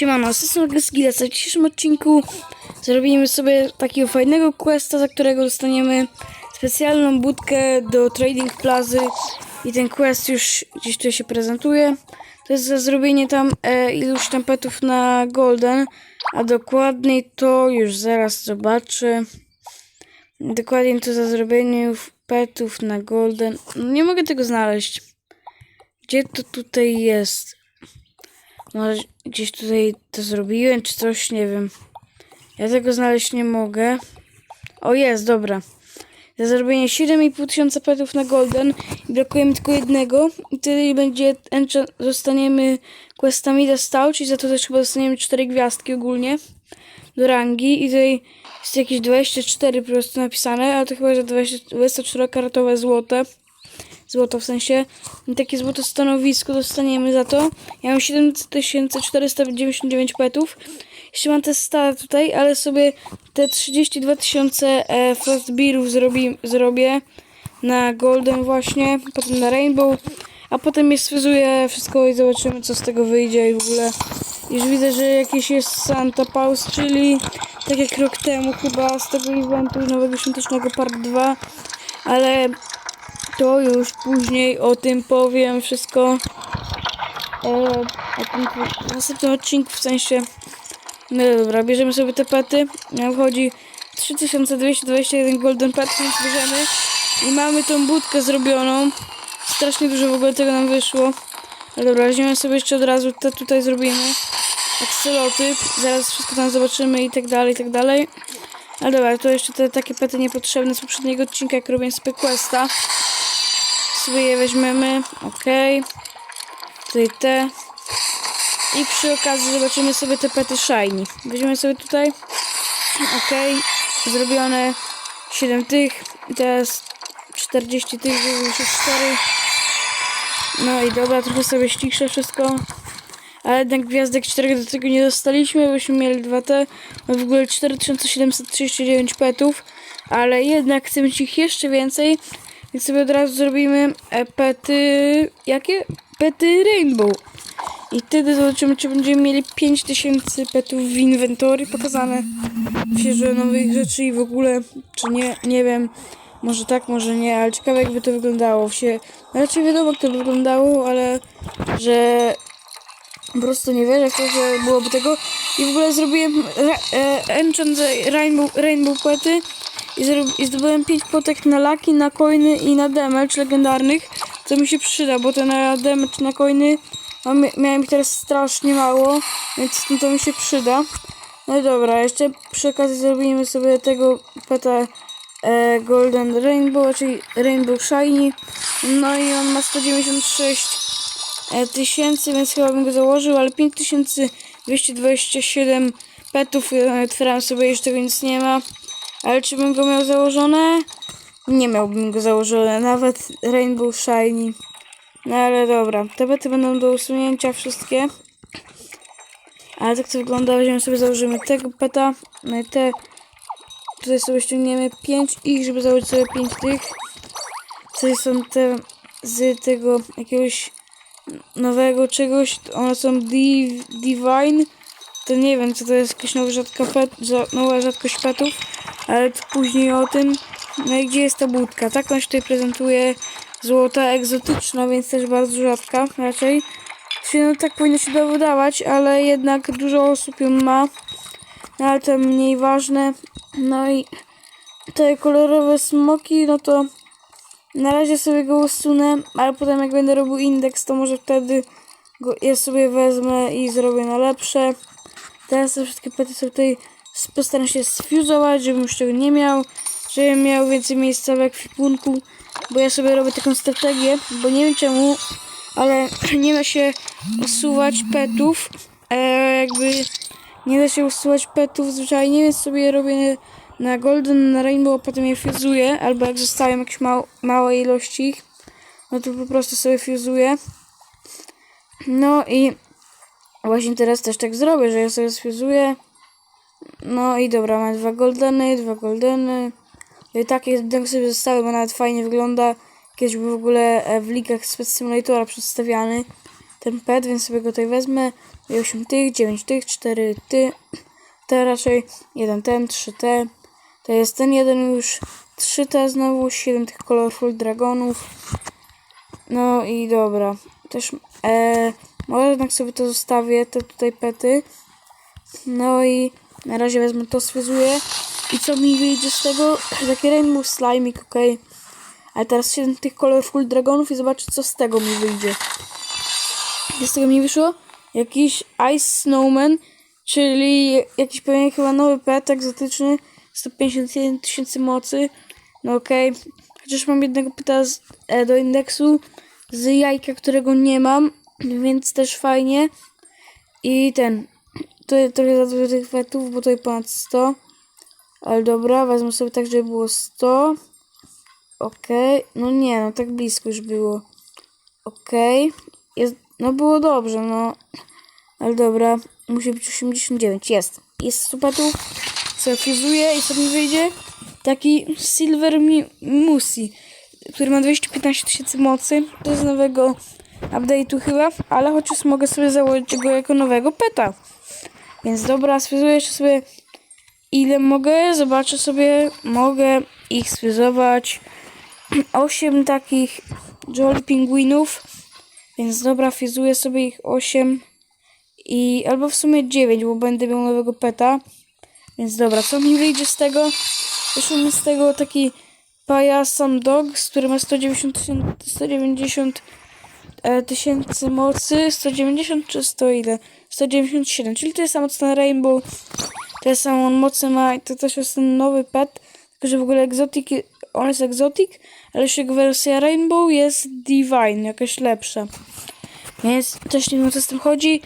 Siemano, jestem Skilla. W dzisiejszym odcinku zrobimy sobie takiego fajnego questa, za którego dostaniemy specjalną budkę do Trading Plazy i ten quest już gdzieś tutaj się prezentuje. To jest za zrobienie tam e, iluś tam petów na Golden, a dokładniej to już zaraz zobaczę. Dokładnie to za zrobienie petów na Golden. No, nie mogę tego znaleźć. Gdzie to tutaj jest? Może gdzieś tutaj to zrobiłem, czy coś, nie wiem. Ja tego znaleźć nie mogę. O, jest, dobra. Za zrobienie 7,5 tysiąca petów na golden i brakuje mi tylko jednego. I wtedy będzie enchant, dostaniemy questami do stał, czyli za to też chyba dostaniemy 4 gwiazdki ogólnie do rangi. I tutaj jest jakieś 24 po prostu napisane, ale to chyba, że 20 24 karatowe złote złoto w sensie. Takie złote stanowisko dostaniemy za to. Ja mam 7499 petów. Jeszcze mam te stare tutaj, ale sobie te 32 tysiące e, frostbeerów zrobi, zrobię na golden właśnie, potem na rainbow, a potem je sfryzuję wszystko i zobaczymy co z tego wyjdzie i w ogóle. Już widzę, że jakieś jest Santa Paus, czyli tak jak rok temu chyba z tego eventu nowego świątecznego part 2, ale to już później o tym powiem wszystko. E, o tym w sensie. No dobra, bierzemy sobie te pety. Nam wchodzi 3221 golden pet, więc bierzemy. I mamy tą budkę zrobioną. Strasznie dużo w ogóle tego nam wyszło. Ale dobra, weźmiemy sobie jeszcze od razu te tutaj zrobimy. Axoloty. Zaraz wszystko tam zobaczymy i tak dalej, i tak dalej. Ale dobra, to jeszcze te takie pety niepotrzebne z poprzedniego odcinka, jak robię sobie questa sobie je weźmiemy. Ok. Tutaj te. I przy okazji zobaczymy sobie te pety shiny. Weźmiemy sobie tutaj. Ok. Zrobione 7 tych. I teraz 40 tych, już 4. No i dobra, trochę sobie ściszę wszystko. Ale jednak gwiazdek 4 do tego nie dostaliśmy, byśmy mieli 2T. No w ogóle 4739 petów. Ale jednak chcemy ich jeszcze więcej. Więc sobie od razu zrobimy e, pety... Jakie? Pety Rainbow. I wtedy zobaczymy, czy będziemy mieli 5000 petów w inwentory pokazane. Świeże nowych rzeczy i w ogóle, czy nie, nie wiem. Może tak, może nie, ale ciekawe jakby to wyglądało. Się, no raczej wiadomo, jak to wyglądało, ale że po prostu nie wierzę w to, że byłoby tego. I w ogóle zrobiłem e, enchant rainbow, rainbow pety i, i zdobyłem 5 potek na laki, na coiny i na damage legendarnych, co mi się przyda, bo te na damage, na coiny mam, miałem ich teraz strasznie mało, więc to mi się przyda. No i dobra, jeszcze przy okazji zrobimy sobie tego peta e, Golden Rainbow, czyli Rainbow Shiny. No i on ma 196 e, tysięcy, więc chyba bym go założył, ale 5227 petów, otwieram sobie, jeszcze nic nie ma. Ale czy bym go miał założone? Nie miałbym go założone, nawet Rainbow Shiny. No ale dobra, te bety będą do usunięcia wszystkie. Ale tak to wygląda, weźmiemy sobie, założymy tego peta, no te, tutaj sobie ściągniemy 5 ich, żeby założyć sobie 5 tych. Tutaj są te z tego jakiegoś nowego czegoś, one są div, Divine, to nie wiem co to jest, jakaś nowa, rzadka pet, nowa rzadkość petów ale później o tym. No i gdzie jest ta budka? Tak on się tutaj prezentuje złota egzotyczna, więc też bardzo rzadka raczej. Się, no tak powinno się wydawać, ale jednak dużo osób ją ma. No ale to mniej ważne. No i te kolorowe smoki, no to na razie sobie go usunę, ale potem jak będę robił indeks, to może wtedy go, ja sobie wezmę i zrobię na lepsze. Teraz te wszystkie pety są tutaj postaram się sfuzować, żebym już tego nie miał, żebym miał więcej miejsca w ekwipunku, bo ja sobie robię taką strategię, bo nie wiem czemu, ale nie da się usuwać petów, e, jakby nie da się usuwać petów zwyczajnie, więc sobie robię na golden, rainbow, potem je fuzuję, albo jak zostają jakieś mał, małe ilości ich, no to po prostu sobie fuzuję. No i właśnie teraz też tak zrobię, że ja sobie sfuzuję. No i dobra, mamy dwa goldeny, dwa goldeny. No i takie tak sobie zostały, bo nawet fajnie wygląda. Kiedyś był w ogóle e, w ligach Spec Simulatora przedstawiany. ten pet, więc sobie go tutaj wezmę. I 8 tych, 9 tych, 4 ty, te raczej, jeden ten, 3 te. To jest ten jeden już, 3 te znowu, 7 tych colorful dragonów. No i dobra. Też, e, może jednak sobie to zostawię, te tutaj pety. No i na razie wezmę to, sfryzuję. I co mi wyjdzie z tego? Taki rainbow slimik, okej. Ale teraz 7 tych colorful dragonów i zobaczę co z tego mi wyjdzie. I z tego mi wyszło jakiś Ice Snowman, czyli jakiś pewnie chyba nowy pet egzotyczny, 151 tysięcy mocy. No okej, chociaż mam jednego peta z, e, do indeksu z jajka, którego nie mam, więc też fajnie. I ten, to trochę za dużo tych petów, bo tutaj ponad 100. Ale dobra, wezmę sobie tak, żeby było 100. Okej, no nie, no tak blisko już było. Okej, jest, no było dobrze, no. Ale dobra, musi być 89, jest. Jest supetów, co fuzuję i mi wyjdzie? Taki Silver Mi- Musi, który ma 215 tysięcy mocy. To z nowego update'u chyba, ale chociaż mogę sobie założyć go jako nowego peta. Więc dobra, sfrizuję jeszcze sobie ile mogę. Zobaczę sobie, mogę ich sfrizować. 8 takich Jolly Pingwinów. Więc dobra, fizuję sobie ich 8 i albo w sumie 9, bo będę miał nowego peta. Więc dobra, co mi wyjdzie z tego? Wyszło mi z tego taki Pajasan Dog, który ma 190 tysięcy 190 e, tysięcy mocy. 190 czy 100 ile? 197, czyli to jest samo co ten Rainbow. Tyle samą mocy ma i to też jest ten nowy pet. Tylko, że w ogóle egzotik, on jest egzotik, ale już jego wersja Rainbow jest Divine, jakaś lepsza. Więc też nie wiem co z tym chodzi,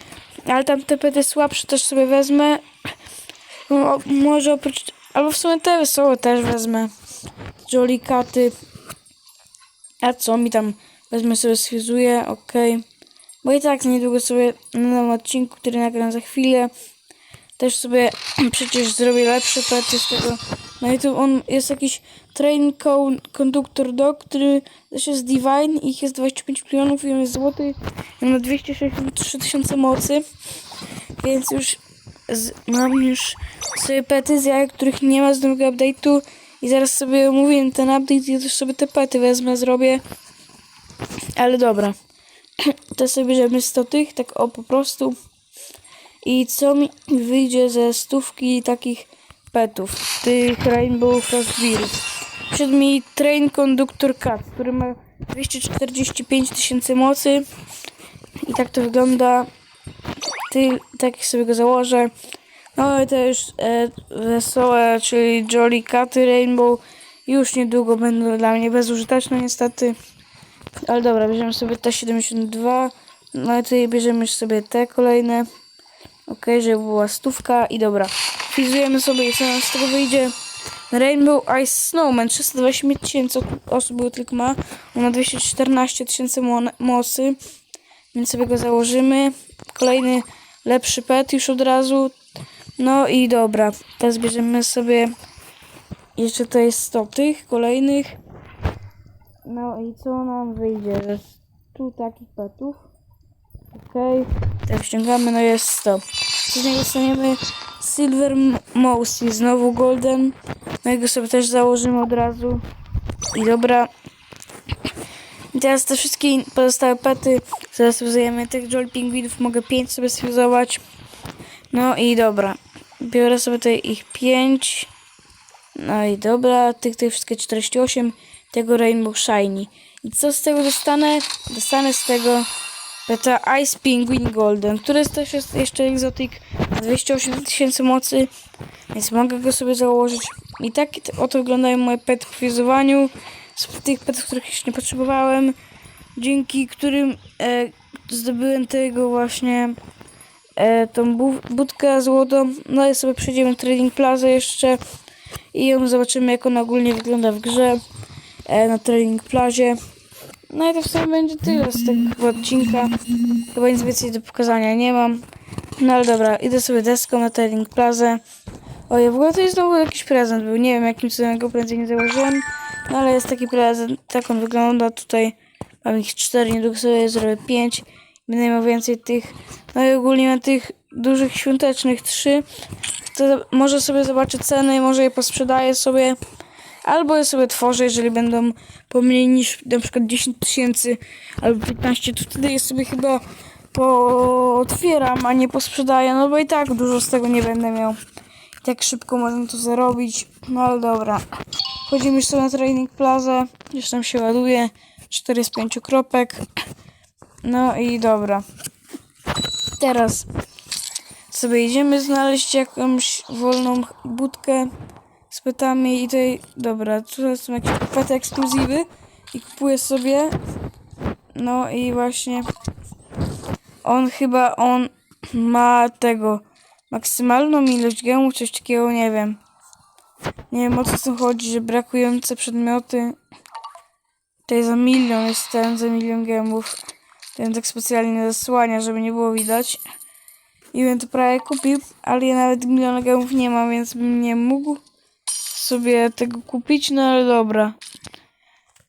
ale tam te pety słabsze też sobie wezmę. No, może oprócz, albo w sumie te wesołe też wezmę. Jolly Katy. A co mi tam wezmę sobie sfizuję, okej. Bo i tak niedługo sobie na nowym odcinku, który nagram za chwilę, też sobie przecież zrobię lepsze pety z tego. I tu on jest jakiś Train Co- Conductor Dog, który też jest Divine, ich jest 25 milionów i on jest złoty. On ma 263 tysiące mocy. Więc już z, mam już sobie pety z których nie ma z nowego update'u. I zaraz sobie omówię ten update i też sobie te pety wezmę, zrobię. Ale dobra. To sobie bierzemy 100 tych, tak o po prostu. I co mi wyjdzie ze stówki takich petów, tych Rainbow Frost Bears? Przed mi Train Conductor Cat, który ma 245 tysięcy mocy. I tak to wygląda. Ty, tak sobie go założę. No i już e, wesołe, czyli Jolly Caty Rainbow. Już niedługo będą dla mnie bezużyteczne niestety. Ale dobra, bierzemy sobie te 72. No i tutaj bierzemy sobie te kolejne. Ok, żeby była stówka i dobra. Fizujemy sobie i co nam z tego wyjdzie. Rainbow Ice Snowman 328 tysięcy osób tylko ma. On ma 214 tysięcy mo- mocy. Więc sobie go założymy. Kolejny lepszy pet już od razu. No i dobra. Teraz bierzemy sobie jeszcze tutaj 100 tych kolejnych. No i co nam wyjdzie? Że Tu takich petów. Okej. Tak ściągamy, no jest 100. Z niego dostaniemy Silver M- Mousy, znowu Golden. No i go sobie też założymy od razu. I dobra. Teraz te wszystkie pozostałe pety zaraz uzajemy tych Jolly Pingwinów. Mogę 5 sobie sfuzować. No i dobra. Biorę sobie tutaj ich 5. No i dobra, tych, tych wszystkie 48, tego Rainbow Shiny. I co z tego dostanę? Dostanę z tego Beta Ice Penguin Golden, który jest też jeszcze egzotyk, ma 208 tysięcy mocy, więc mogę go sobie założyć. I tak oto wyglądają moje pety po fuzowaniu z tych petów, których jeszcze nie potrzebowałem, dzięki którym e, zdobyłem tego właśnie e, tą bu- budkę złotą. No i sobie przejdziemy Trading Plaza jeszcze i ją zobaczymy jak ona ogólnie wygląda w grze e, na Trading Plazie. No i to w sumie będzie tyle z tego odcinka. Chyba nic więcej do pokazania nie mam. No ale dobra, idę sobie deską na Trading Plaza. Oj, w ogóle to jest znowu jakiś prezent był. Nie wiem jakim cudem go prędzej nie założyłem. No ale jest taki prezent, tak on wygląda. Tutaj mam ich cztery, niedługo sobie zrobię pięć. Będę miał więcej tych, no i ogólnie na tych dużych świątecznych trzy. To może sobie zobaczę ceny, może je posprzedaję sobie. Albo je sobie tworzę, jeżeli będą po mniej niż na przykład 10 tysięcy albo 15, to wtedy je sobie chyba pootwieram, a nie posprzedaję, no bo i tak dużo z tego nie będę miał. Tak szybko można to zarobić, no ale dobra. Wchodzimy już sobie na Training Plaza, już tam się ładuje, 4 z 5 kropek. No i dobra. Teraz sobie idziemy znaleźć jakąś wolną budkę z petami i tutaj, dobra, tu są jakieś pety ekskluzywy i kupuję sobie. No i właśnie on chyba, on ma tego maksymalną ilość gemów, coś takiego, nie wiem. Nie wiem o co tu chodzi, że brakujące przedmioty. Tutaj za milion jest ten, za milion gemów. Ten tak specjalnie zasłania, żeby nie było widać. I bym to prawie kupił, ale ja nawet miliona gemów nie mam, więc bym nie mógł sobie tego kupić, no ale dobra.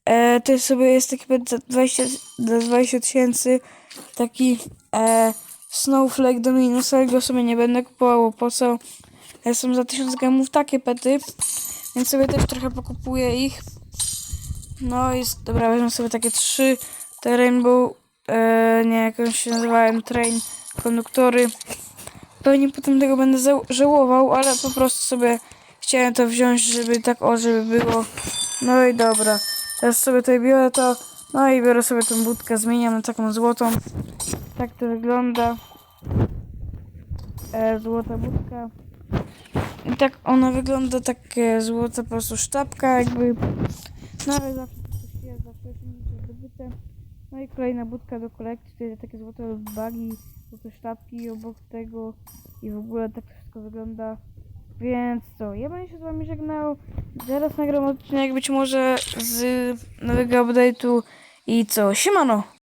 E, to sobie jest taki za 20 za 20 tysięcy, taki e, Snowflake do minusa, ale go sobie nie będę kupował, po co? Są za 1000 gemów takie pety, więc sobie też trochę pokupuję ich. No i dobra, wezmę sobie takie trzy, te Rainbow, e, nie, jak one się nazywałem, Train, konduktory. Pewnie potem tego będę żałował, ale po prostu sobie chciałem to wziąć, żeby tak o, żeby było. No i dobra. Teraz sobie tutaj biorę to, no i biorę sobie tą budkę, zmieniam na taką złotą. Tak to wygląda. E, złota budka. I tak ona wygląda, takie złota po prostu sztabka, jakby. No ale zawsze coś zawsze. No i kolejna budka do kolekcji, tutaj takie złote bagi, złote sztabki obok tego i w ogóle tak wszystko wygląda. Więc co, ja będę się z wami żegnał. Zaraz nagram odcinek być może z nowego update'u i co, siemano!